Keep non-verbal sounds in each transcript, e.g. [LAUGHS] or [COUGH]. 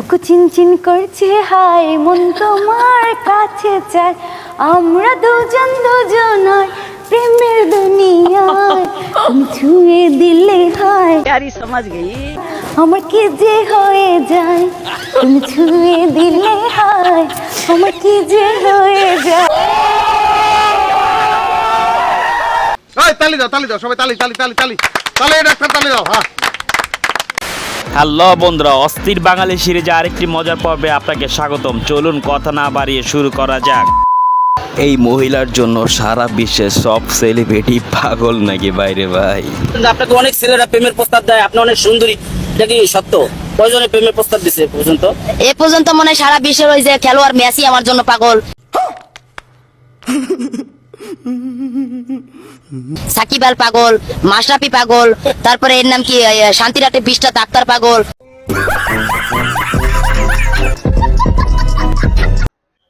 বুক চিনচিন করছে হায় মন তোমার কাছে চাই আমরা দুজন দুজনার প্রেমের দুনিয়ায়। ছুঁয়ে দিলে হাই প্যারি সমাজ গই আমার কি যে হয়ে যায়? তুমি ছুঁয়ে দিলে হাই আমার কি যে হয়ে যায়? তালি দাও তালি দাও সবাই তালি তালি তালি তালি তালি। ডাক্তার তালি দাও হ্যাঁ। হ্যালো বন্ধুরা অস্থির বাঙালি সিরিজে আরেকটি মজার পর্বে আপনাকে স্বাগতম। চলুন কথা না বাড়িয়ে শুরু করা যাক। এই মহিলার জন্য সারা বিশ্বের সব সেলিব্রিটি পাগল নাকি বাইরে ভাই? আপনাকে অনেক ছেলেরা প্রেমের প্রস্তাব দেয় আপনি অনেক সুন্দরী। এটা কি সত্য? কয়জনে প্রেমের প্রস্তাব দিছে পর্যন্ত? এ পর্যন্ত মনে সারা বিশ্বের ওই যে খেলোয়াড় মেসি আমার জন্য পাগল। [LAUGHS] সাকিব আল পাগল মাশরাফি পাগল তারপরে এর নাম কি এ, শান্তিরাটে বিশটা ডাক্তার পাগল।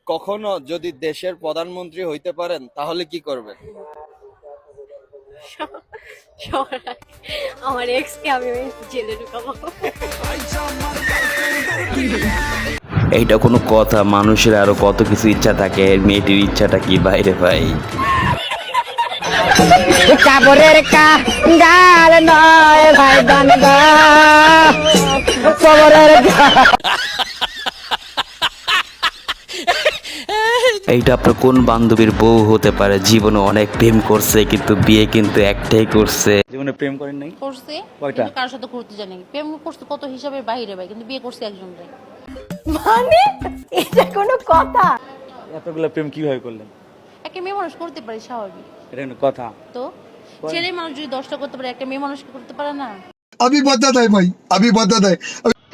কখনো যদি দেশের প্রধানমন্ত্রী হইতে পারেন তাহলে কি করবেন? আমার এক্সকে আমি জেলে ঢুকাবো। এইটা কোনো কথা মানুষের আরও কত কিছু ইচ্ছা থাকে মেয়েটির ইচ্ছাটা কি বাইরে ভাই? কাবরের কা গাল নয় ভাই কবরের এইটা আপনার কোন বান্ধবীর বউ হতে পারে? জীবনে অনেক প্রেম করছে কিন্তু বিয়ে কিন্তু একটাই করছে। জীবনে প্রেম করেন নাই? করছে কয়টা? কারোর সাথে করতে জানি প্রেম করছে কত হিসাবে বাইরে ভাই কিন্তু বিয়ে করছে একজন রে মানে? এটা কোনো কথা। এতগুলো প্রেম কীভাবে করলেন? একটা মেয়ে মানুষ করতে পারে স্বাভাবিক। এটা কোনো কথা। তো ছেলে মানুষ যদি দশটা করতে পারে একটা মেয়ে মানুষ করতে পারে না? আমি বাধা দেয় ভাই আমি বাধা দেয়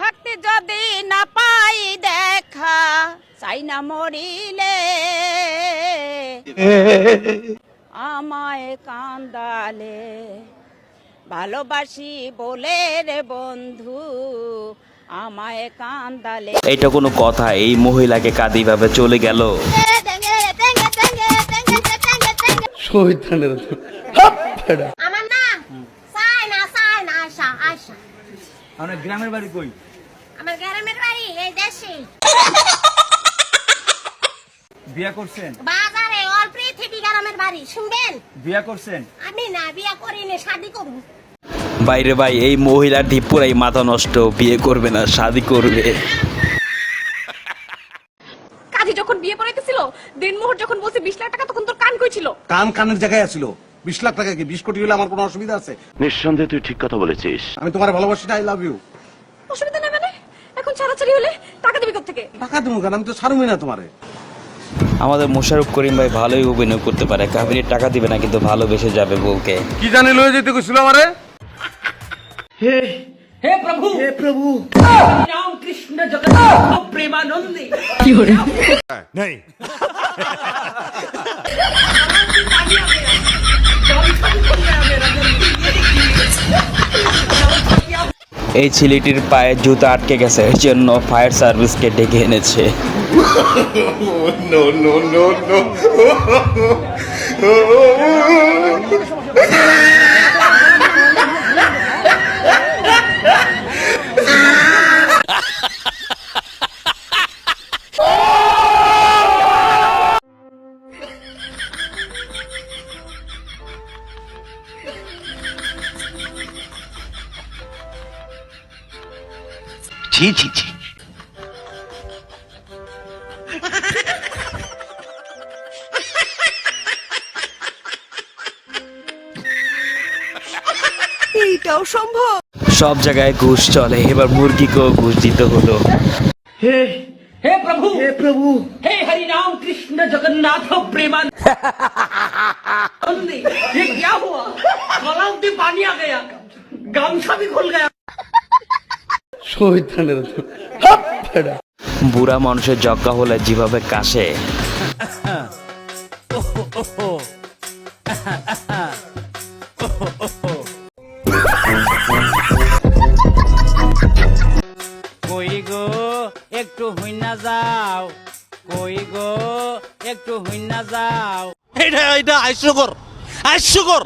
থাকতে যদি না পাই দেখা চাই না মরিলে। আমায় কান্দালে ভালোবাসি বলে রে বন্ধু আমায় কান্দালে। এটা কোনো কথা এই মহিলাকে কাদিভাবে চলে গেল। আমার নাম সাইনা সাইনা আয়শা আয়শা। আপনার গ্রামের বাড়ি কই? আমার গ্রামের বাড়ি এই দেশে। বিয়া করছেন? বাজারে অল পৃথিবী গ্রামের বাড়ি শুনবেন? বিয়া করছেন? আমি না বিয়া করিনি শাদি করব। বাইরে ভাই এই মহিলার পুরাই মাথা নষ্ট বিয়ে করবে না শাদি করবে কাজী যখন বিয়ে পড়াইতেছিল দিনমোহর যখন বলছে বিশ লাখ টাকা তখন তোর কান কই ছিল কান কানের জায়গায় আছিল। বিশ লাখ টাকা কি? বিশ কোটি হলে আমার কোনো অসুবিধা আছে? নিঃসন্দেহে তুই ঠিক কথা বলেছিস। আমি তোমার ভালোবাসি আই লাভ ইউ অসুবিধা নেই মানে? এখন ছাড়াছাড়ি হলে টাকা দিবি থেকে টাকা দেবো কেন? আমি তো ছাড়বই না তোমারে। আমাদের মোশারফ করিম ভাই ভালোই অভিনয় করতে পারে। কাবিনের টাকা দিবে না কিন্তু ভালোবেসে যাবে বউকে। কি জানি লয়ে যেতে কইছিল আমারে? এই ছেলেটির পায়ে জুতা আটকে গেছে এর জন্য ফায়ার সার্ভিসকে ডেকে এনেছে। [LAUGHS] [LAUGHS] ছি ছি ছি সব জায়গায় ঘুষ চলে এবার মুরগিকেও ঘুষ দিতে হলো हे प्रभु हे प्रभु हे हरि राम कृष्ण जगन्नाथ प्रेमान ये क्या हुआ गला में पानी आ गया गामछा भी खुल गया বুড়া মানুষের জজ্ঞা হলে যেভাবে কাশে। কই গো একটু হইনা যাও। কই গো একটু হইনা যাও। এটা এটা হাস্যকর হাস্যকর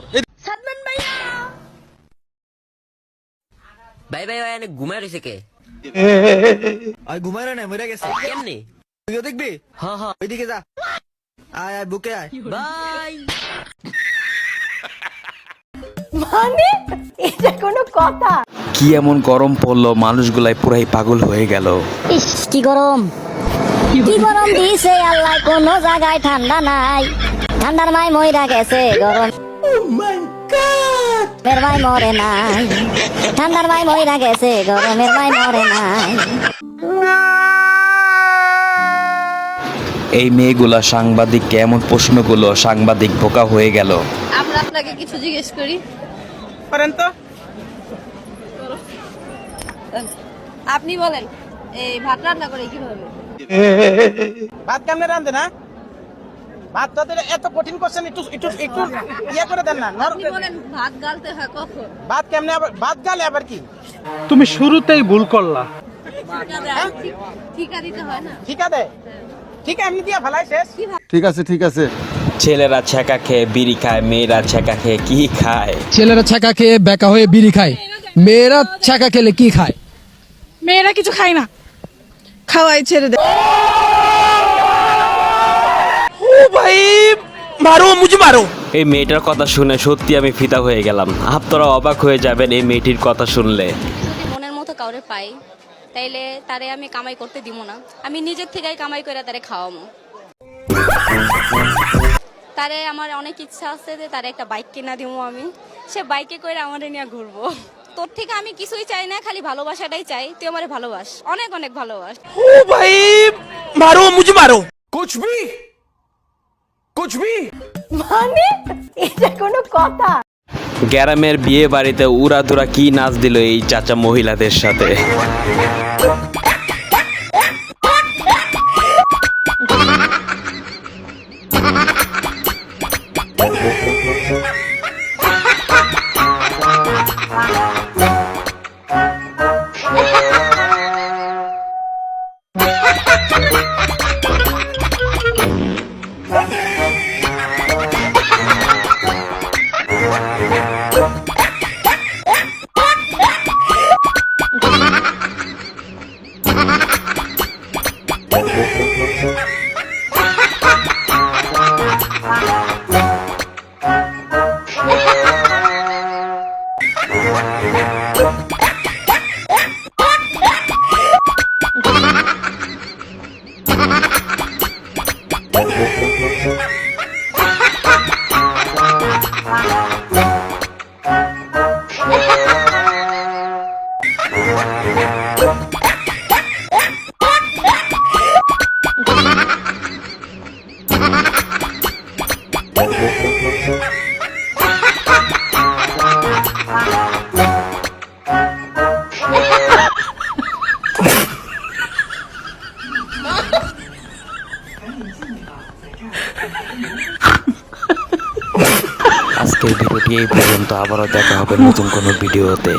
ভাই ভাই ভাই ঘুমায় রয়েছে কে ঘুমাই না মরে গেছে। কেমনি? তুইও দেখবি? হ্যাঁ হ্যাঁ ওইদিকে যা। আয় আয় বুকে আয়। বাই। মানে? এটা কোনো কথা। কি এমন গরম পড়ল মানুষগুলাই পুরাই পাগল হয়ে গেল। ইস কি গরম। কি গরম দিছে আল্লাহ কোনো জায়গায় ঠান্ডা নাই। ঠান্ডার মাই মইরা গেছে গরম। মের মাই মরে নাই। ঠান্ডার মাই মইরা গেছে গরমের মাই মরে নাই। এই মেয়েগুলা সাংবাদিক কেমন প্রশ্নগুলো সাংবাদিক বোকা হয়ে গেল? আমরা আপনাকে কিছু জিজ্ঞেস করি। করেন তো। আপনি বলেন এই ভাত রান্না করে কীভাবে? ভাত কেমনে রান্ধে না? ভাত তো এত কঠিন কোশ্চেন একটু একটু একটু ইয়ে করে দেন না। ভাত গালতে হয় কখন? ভাত কেমনে আবার ভাত গালে আবার কি? তুমি শুরুতেই ভুল করলা। ঠিকা ঠিক- দিতে হয় না। ঠিক আছে ঠিক এমনি দিয়া ভালাই শেষ। ঠিক আছে ঠিক আছে। ছেলেরা ছ্যাঁকা খেয়ে বিড়ি খায় মেয়েরা ছ্যাঁকা খেয়ে কি খায়? ছেলেরা ছাকা খেয়ে বেকা হয়ে বিড়ি খায়। মেয়েরা ছাকা খেলে কি খায়? মেয়েরা কিছু খায় না। খাওয়াই ছেড়ে দে। ও ভাই মারো মুঝে মারো। এই মেয়েটার কথা শুনে সত্যি আমি ফিদা হয়ে গেলাম। আপনারা অবাক হয়ে যাবেন এই মেয়েটির কথা শুনলে। মনের মতো কাউরে পাই তাইলে তারে আমি কামাই করতে দিব না। আমি নিজের থেকেই কামাই করে তারে খাওয়ামো। তারে আমার অনেক ইচ্ছা আছে যে তারে একটা বাইক কিনা দিব আমি। সে বাইকে করে আমারে নিয়ে ঘুরবো। তোর থেকে আমি কিছুই চাই না খালি ভালোবাসাটাই চাই। তুই আমারে ভালোবাস অনেক অনেক ভালোবাস। ও ভাই মারো মুঝে মারো। মানে? এটা কোনো কথা। গ্যারামের বিয়ে বাড়িতে উড়াধুরা কি নাচ দিল এই চাচা মহিলাদের সাথে? What? [LAUGHS] পর্যন্ত আবারও দেখা হবে নতুন কোনো ভিডিওতে।